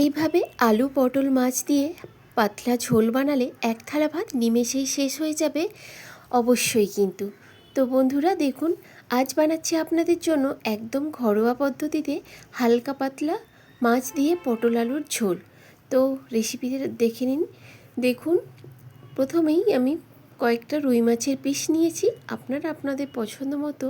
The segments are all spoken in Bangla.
এইভাবে আলু, পটল, মাছ দিয়ে পাতলা ঝোল বানালে এক থালা ভাত নিমেষেই শেষ হয়ে যাবে? অবশ্যই কিন্তু। তো বন্ধুরা, দেখুন, আজ বানাচ্ছি আপনাদের জন্য একদম ঘরোয়া পদ্ধতিতে হালকা পাতলা মাছ দিয়ে পটল আলুর ঝোল। তো রেসিপিটা দেখে নিন। দেখুন, প্রথমেই আমি কয়েকটা রুই মাছের পিস নিয়েছি। আপনারা আপনাদের পছন্দ মতো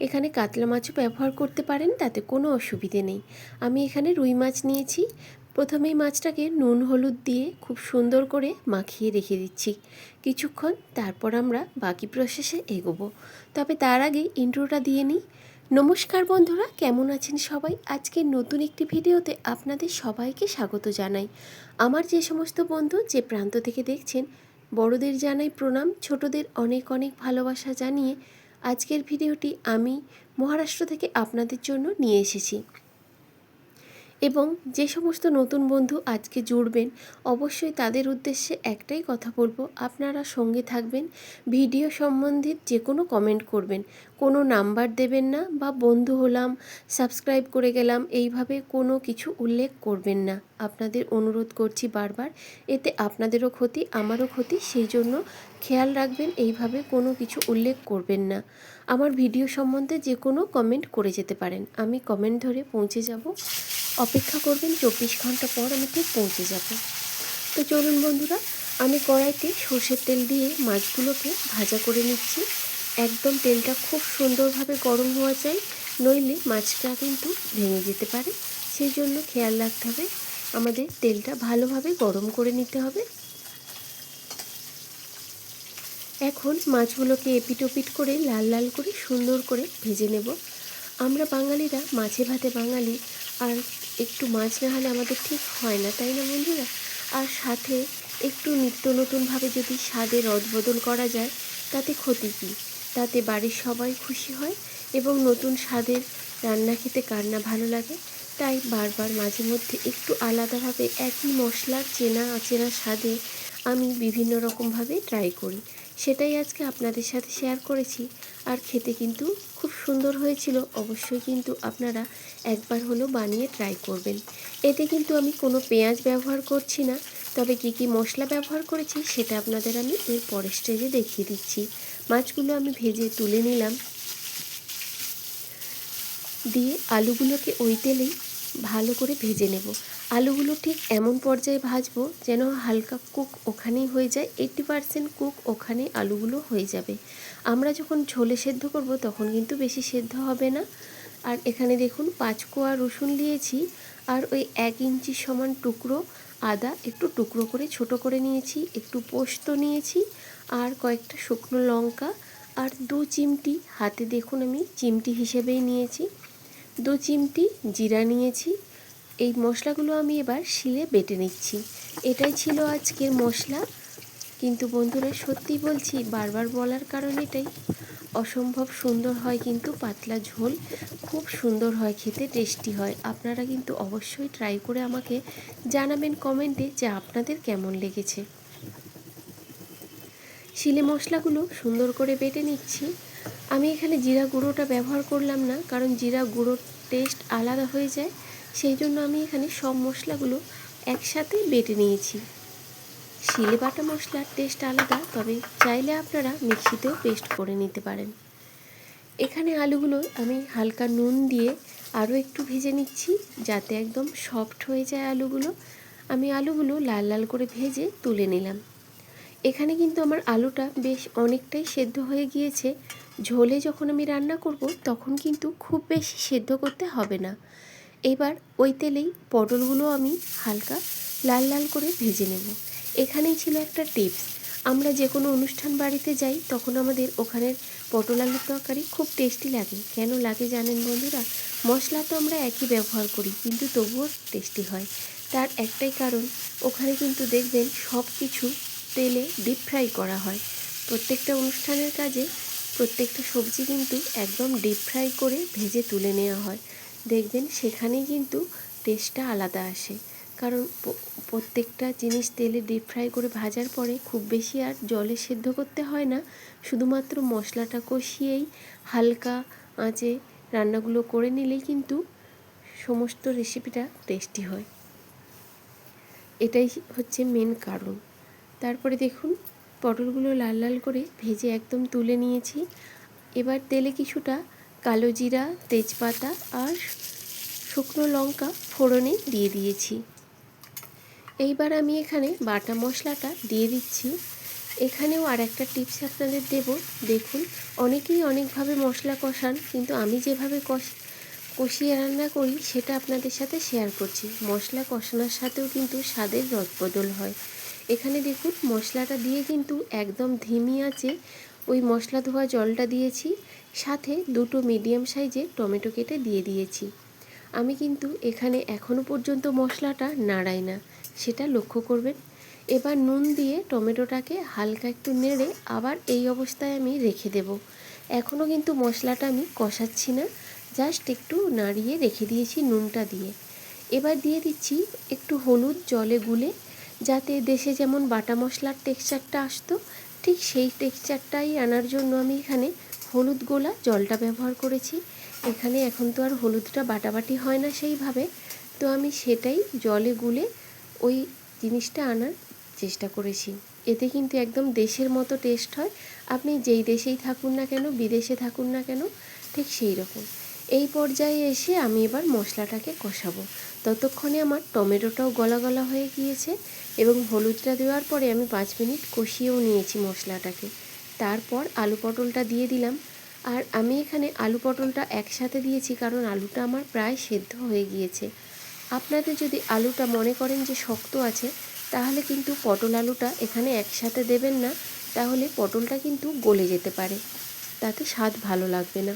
এখানে কাতলা মাছও ব্যবহার করতে পারেন, তাতে কোনো অসুবিধে নেই। আমি এখানে রুই মাছ নিয়েছি। প্রথমেই মাছটাকে নুন হলুদ দিয়ে খুব সুন্দর করে মাখিয়ে রেখে দিচ্ছি। কিছুক্ষণ তারপর আমরা বাকি প্রসেসে এগোবো। তবে তার আগে ইন্ট্রোটা দিয়ে নিই। নমস্কার বন্ধুরা, কেমন আছেন সবাই? আজকে নতুন একটি ভিডিওতে আপনাদের সবাইকে স্বাগত জানাই। আমার যে সমস্ত বন্ধু, যে প্রান্ত থেকে দেখছেন, বড়দের জানাই প্রণাম। ছোটদের অনেক অনেক ভালোবাসা জানিয়ে আজকের ভিডিওটি আমি মহারাষ্ট্র থেকে আপনাদের জন্য নিয়ে এসেছি। এবং যে সমস্ত নতুন বন্ধু আজকে জুড়বেন, অবশ্যই তাদের উদ্দেশ্যে একটাই কথা বলব, আপনারা সঙ্গে থাকবেন, ভিডিও সম্বন্ধে যে কোনো কমেন্ট করবেন, কোনো নাম্বার দেবেন না বা বন্ধু হলাম সাবস্ক্রাইব করে গেলাম, এইভাবে কোনো কিছু উল্লেখ করবেন না। আপনাদের অনুরোধ করছি বারবার, এতে আপনাদেরও ক্ষতি, আমারও ক্ষতি, সেই জন্য খেয়াল রাখবেন, এইভাবে কোনো কিছু উল্লেখ করবেন না। আমার ভিডিও সম্বন্ধে যে কোনো কমেন্ট করে যেতে পারেন। আমি কমেন্ট ধরে পৌঁছে যাব। অপেক্ষা করবেন চব্বিশ ঘণ্টা পর আমি ঠিক পৌঁছে যাব। তো চলুন বন্ধুরা, আমি কড়াইতে সর্ষের তেল দিয়ে মাছগুলোকে ভাজা করে নিচ্ছি। একদম তেলটা খুব সুন্দরভাবে গরম হওয়া চাই, নইলে মাছটা কিন্তু ভেঙে যেতে পারে। সেই জন্য খেয়াল রাখতে হবে, আমাদের তেলটা ভালোভাবে গরম করে নিতে হবে। এখন মাছগুলোকে এপিট ওপিট করে লাল লাল করে সুন্দর করে ভেজে নেব। আমরা বাঙালিরা মাছে ভাতে বাঙালি, আর একটু মাছ না হলে আমাদের ঠিক হয় না, তাই না বন্ধুরা? আর সাথে একটু নিত্য নতুনভাবে যদি স্বাদে রদবদল করা যায়, তাতে ক্ষতি কী? তাতে বাড়ির সবাই খুশি হয় এবং নতুন স্বাদের রান্না খেতে কান্না ভালো লাগে? তাই বারবার মাঝে মধ্যে একটু আলাদাভাবে একই মশলার চেনা, অচেনা স্বাদে আমি বিভিন্ন রকমভাবে ট্রাই করি। সেটাই আজকে আপনাদের সাথে শেয়ার করেছি। আর খেতে কিন্তু খুব সুন্দর হয়েছিল। অবশ্যই কিন্তু আপনারা একবার হলো বানিয়ে ট্রাই করবেন। এতে কিন্তু আমি কোনো পেঁয়াজ ব্যবহার করছি না। তবে কি কি মশলা ব্যবহার করেছি সেটা আপনাদের আমি এর পরের স্টেজে দেখিয়ে দিচ্ছি। মাছগুলো আমি ভেজে তুলে নিলাম। দিয়ে আলুগুলোকে ওই তেলেই ভালো করে ভেজে নেব। আলুগুলো ঠিক এমন পর্যায়ে ভাজবো যেন হালকা কুক ওখানেই হয়ে যায় এইটটি পারসেন্ট কুক ওখানে আলুগুলো হয়ে যাবে। আমরা যখন ঝোলে সেদ্ধ করব তখন কিন্তু বেশি সেদ্ধ হবে না। আর এখানে দেখুন পাঁচ কোয়া রসুন নিয়েছি আর ওই এক ইঞ্চি সমান টুকরো আদা একটু টুকরো করে ছোট করে নিয়েছি, একটু পোস্ত নিয়েছি আর কয়েকটা শুকনো লঙ্কা আর দু চিমটি, হাতে দেখুন আমি চিমটি হিসেবেই নিয়েছি। দু চিমটি জিরা নিয়েছি এই মশলাগুলো আমি এবার শিলে বেটে নিচ্ছি। এটাই ছিল আজকের মশলা। কিন্তু বন্ধুরা সত্যি বলছি, বারবার বলার কারণ এটাই। অসম্ভব সুন্দর হয় কিন্তু পাতলা ঝোল। খুব সুন্দর হয়, খেতে টেস্টি হয়। আপনারা কিন্তু অবশ্যই ট্রাই করে আমাকে জানাবেন কমেন্টে যে আপনাদের কেমন লেগেছে। শিলে মশলাগুলো সুন্দর করে বেটে নিচ্ছি। আমি এখানে জিরা গুঁড়োটা ব্যবহার করলাম না, কারণ জিরা গুঁড়োর টেস্ট আলাদা হয়ে যায়। সেই জন্য আমি এখানে সব মশলাগুলো একসাথে বেটে নিয়েছি। শিলে বাটা মশলার টেস্ট আলাদা, তবে চাইলে আপনারা মিক্সিতেও পেস্ট করে নিতে পারেন। এখানে আলুগুলো আমি হালকা নুন দিয়ে আরও একটু ভেজে নিচ্ছি, যাতে একদম সফট হয়ে যায় আলুগুলো। আমি আলুগুলো লাল লাল করে ভেজে তুলে নিলাম। এখানে কিন্তু আমার আলুটা বেশ অনেকটাই সেদ্ধ হয়ে গিয়েছে। ঝোলে যখন আমি রান্না করব, তখন কিন্তু খুব বেশি সেদ্ধ করতে হবে না। এবার ওই তেলেই পটলগুলো আমি হালকা লাল লাল করে ভেজে নেব। এখানেই ছিল একটা টিপস। আমরা যে কোনো অনুষ্ঠান বাড়িতে যাই, তখন আমাদের ওখানের পটল আলুর তরকারি খুব টেস্টি লাগে। কেন লাগে জানেন বন্ধুরা? মশলা তো আমরা একই ব্যবহার করি, কিন্তু তবুও টেস্টি হয়। তার একটাই কারণ, ওখানে কিন্তু দেখবেন সব কিছু তেলে ডিপ ফ্রাই করা হয়। প্রত্যেকটা অনুষ্ঠানের কাজে প্রত্যেকটা সবজি কিন্তু একদম ডিপ ফ্রাই করে ভেজে তুলে নেওয়া হয়। দেখবেন সেখানেই কিন্তু টেস্টটা আলাদা আসে। কারণ প্রত্যেকটা জিনিস তেলে ডিপ ফ্রাই করে ভাজার পরে খুব বেশি আর জলে সেদ্ধ করতে হয় না। শুধুমাত্র মশলাটা কষিয়েই হালকা আঁচে রান্নাগুলো করে নিলেই কিন্তু সমস্ত রেসিপিটা টেস্টি হয়। এটাই হচ্ছে মেন কারণ। তারপরে দেখুন, পটলগুলো লাল লাল করে ভেজে একদম তুলে নিয়েছি। এবার তেলে কিছুটা কালো জিরা, তেজপাতা আর শুকনো লঙ্কা ফোড়নে দিয়ে দিয়েছি। এইবার আমি এখানে বাটা মশলাটা দিয়ে দিচ্ছি। এখানেও আর একটা টিপস আপনাদের দেব। দেখুন, অনেকেই অনেকভাবে মশলা কষান, কিন্তু আমি যেভাবে কষ, কষিয়ে রান্না করি, সেটা আপনাদের সাথে শেয়ার করছি। মশলা কষানোর সাথেও কিন্তু স্বাদের রদবদল হয়। এখানে দেখুন, মশলাটা দিয়ে কিন্তু একদম ধিমি আছে। ওই মশলা ধোয়া জলটা দিয়েছি, সাথে দুটো মিডিয়াম সাইজে টমেটো কেটে দিয়ে দিয়েছি। আমি কিন্তু এখানে এখনও পর্যন্ত মশলাটা নাড়াই না, সেটা লক্ষ্য করবেন। এবার নুন দিয়ে টমেটোটাকে হালকা একটু নেড়ে আবার এই অবস্থায় আমি রেখে দেব। এখনও কিন্তু মশলাটা আমি কষাচ্ছি না, জাস্ট একটু নাড়িয়ে রেখে দিয়েছি নুনটা দিয়ে। এবার দিয়ে দিচ্ছি একটু হলুদ জলে গুলে, যাতে দেশে যেমন বাটা মশলার টেক্সচারটা আসতো ঠিক সেই টেক্সচারটাই আনার জন্য আমি এখানে হলুদ গোলা জলটা ব্যবহার করেছি। এখানে এখন তো আর হলুদটা বাটাবাটি হয় না সেইভাবে। তো আমি সেটাই জলে গুলে ওই জিনিসটা আনার চেষ্টা করেছি। এতে কিন্তু একদম দেশের মতো টেস্ট হয়। আপনি যেই দেশেই থাকুন না কেন, বিদেশে থাকুন না কেন, ঠিক সেই রকম এই পর্যায়ে এসে আমি এবার মশলাটাকে কষাবো। ততক্ষণে আমার টমেটোটাও গলা গলা হয়ে গিয়েছে এবং হলুদটা দেওয়ার পরে আমি পাঁচ মিনিট কষিয়েও নিয়েছি মশলাটাকে। তারপর আলু পটলটা দিয়ে দিলাম। আর আমি এখানে আলু পটলটা একসাথে দিয়েছি কারণ আলুটা আমার প্রায় সেদ্ধ হয়ে গিয়েছে। আপনাদের যদি আলুটা মনে করেন যে শক্ত আছে, তাহলে কিন্তু পটল আলুটা এখানে একসাথে দেবেন না। তাহলে পটলটা কিন্তু গলে যেতে পারে। তাতে স্বাদ ভালো লাগবে না।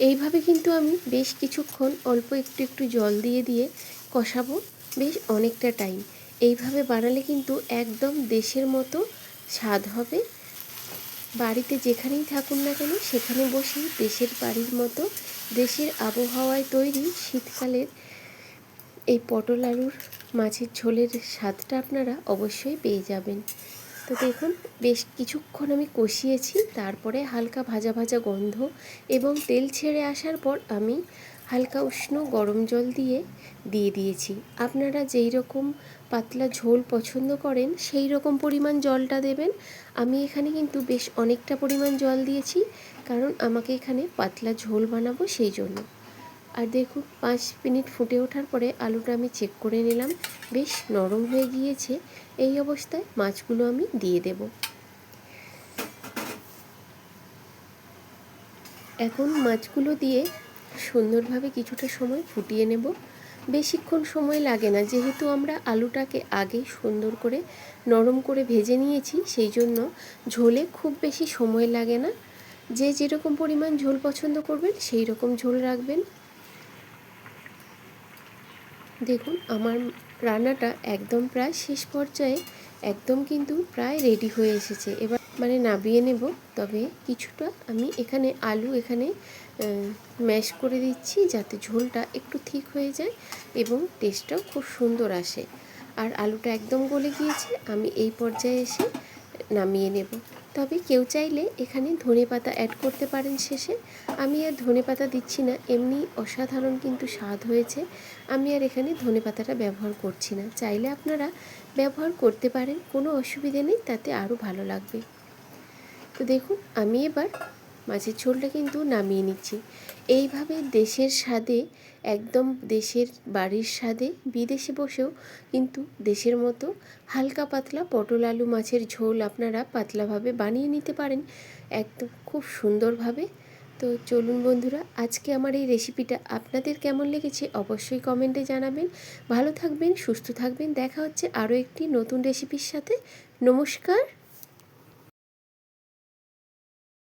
এইভাবে কিন্তু আমি বেশ কিছুক্ষণ অল্প একটু একটু জল দিয়ে দিয়ে কষাবো বেশ অনেকটা টাইম এইভাবে বানালে কিন্তু একদম দেশের মতো স্বাদ হবে। বাড়িতে যেখানেই থাকুন না কেন, সেখানে বসেই দেশের বাড়ির মতো, দেশের আবহাওয়ায় তৈরি শীতকালের এই পটল আলুর মাছের ঝোলের স্বাদটা আপনারা অবশ্যই পেয়ে যাবেন। তো দেখুন, বেশ কিছুক্ষণ আমি কষিয়েছি, তারপরে হালকা ভাজা ভাজা গন্ধ এবং তেল ছেড়ে আসার পর আমি হালকা উষ্ণ গরম জল দিয়ে দিয়ে দিয়েছি। আপনারা যেই রকম পাতলা ঝোল পছন্দ করেন, সেই রকম পরিমাণ জলটা দেবেন। আমি এখানে কিন্তু বেশ অনেকটা পরিমাণ জল দিয়েছি, কারণ আমাকে এখানে পাতলা ঝোল বানাবো সেই জন্য। আর দেখুন, পাঁচ মিনিট ফুটে ওঠার পরে আলুটা আমি চেক করে নিলাম। বেশ নরম হয়ে গিয়েছে। এই অবস্থায় মাছগুলো আমি দিয়ে দেব। এখন মাছগুলো দিয়ে সুন্দরভাবে কিছুটা সময় ফুটিয়ে নেব। বেশিক্ষণ সময় লাগে না। যেহেতু আমরা আলুটাকে আগে সুন্দর করে নরম করে ভেজে নিয়েছি, সেই জন্য ঝোলে খুব বেশি সময় লাগে না। যে যেরকম পরিমাণ ঝোল পছন্দ করবেন, সেই রকম ঝোল রাখবেন। দেখুন, আমার রান্নাটা একদম প্রায় শেষ পর্যায়ে একদম কিন্তু প্রায় রেডি হয়ে এসেছে। এবার মানে নাবিয়ে নেব, তবে কিছুটা আমি এখানে আলু এখানে ম্যাশ করে দিচ্ছি যাতে ঝোলটা একটু ঠিক হয়ে যায় এবং টেস্টটাও খুব সুন্দর আসে। আর আলুটা একদম গলে গিয়েছে, আমি এই পর্যায়ে এসে নামিয়ে নেব। তবে কেউ চাইলে এখানে ধনে পাতা অ্যাড করতে পারেন শেষে। আমি আর ধনে পাতা দিচ্ছি না, এমনি অসাধারণ কিন্তু স্বাদ হয়েছে। আমি আর এখানে ধনে পাতাটা ব্যবহার করছি না। চাইলে আপনারা ব্যবহার করতে পারেন, কোনো অসুবিধে নেই, তাতে আরও ভালো লাগবে। তো দেখুন, আমি এবার মাছের ঝোলটা কিন্তু নামিয়ে নিচ্ছি। এইভাবে দেশের স্বাদে, একদম দেশের বাড়ির স্বাদে, বিদেশে বসেও কিন্তু দেশের মতো হালকা পাতলা পটল আলু মাছের ঝোল আপনারা পাতলাভাবে বানিয়ে নিতে পারেন। একদম খুব সুন্দরভাবে। তো চলুন বন্ধুরা, আজকে আমার এই রেসিপিটা আপনাদের কেমন লেগেছে অবশ্যই কমেন্টে জানাবেন। ভালো থাকবেন, সুস্থ থাকবেন। দেখা হচ্ছে আরও একটি নতুন রেসিপির সাথে। নমস্কার।